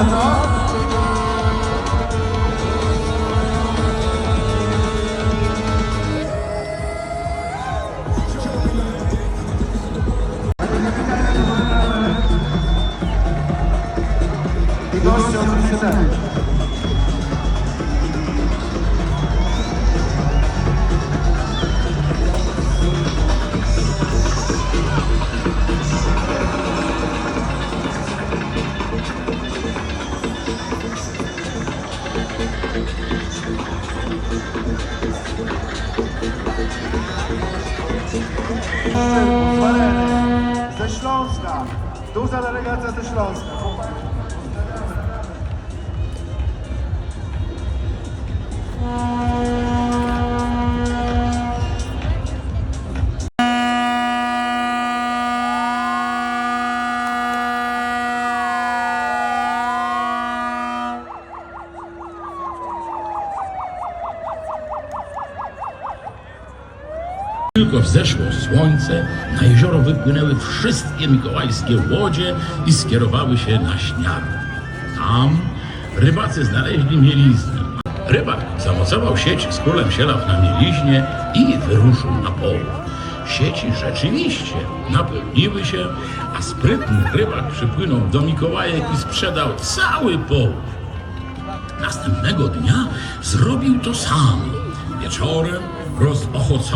za to. I goście ze Śląska. Duża delegacja ze Śląska. Tylko wzeszło słońce, na jezioro wypłynęły wszystkie mikołajskie łodzie i skierowały się na śniad. Tam rybacy znaleźli mieliznę. Rybak zamocował sieć z królem sielaw na mieliźnie i wyruszył na połów. Sieci rzeczywiście napełniły się, a sprytny rybak przypłynął do Mikołajek i sprzedał cały połów. Następnego dnia zrobił to samo. Wieczorem rozochocony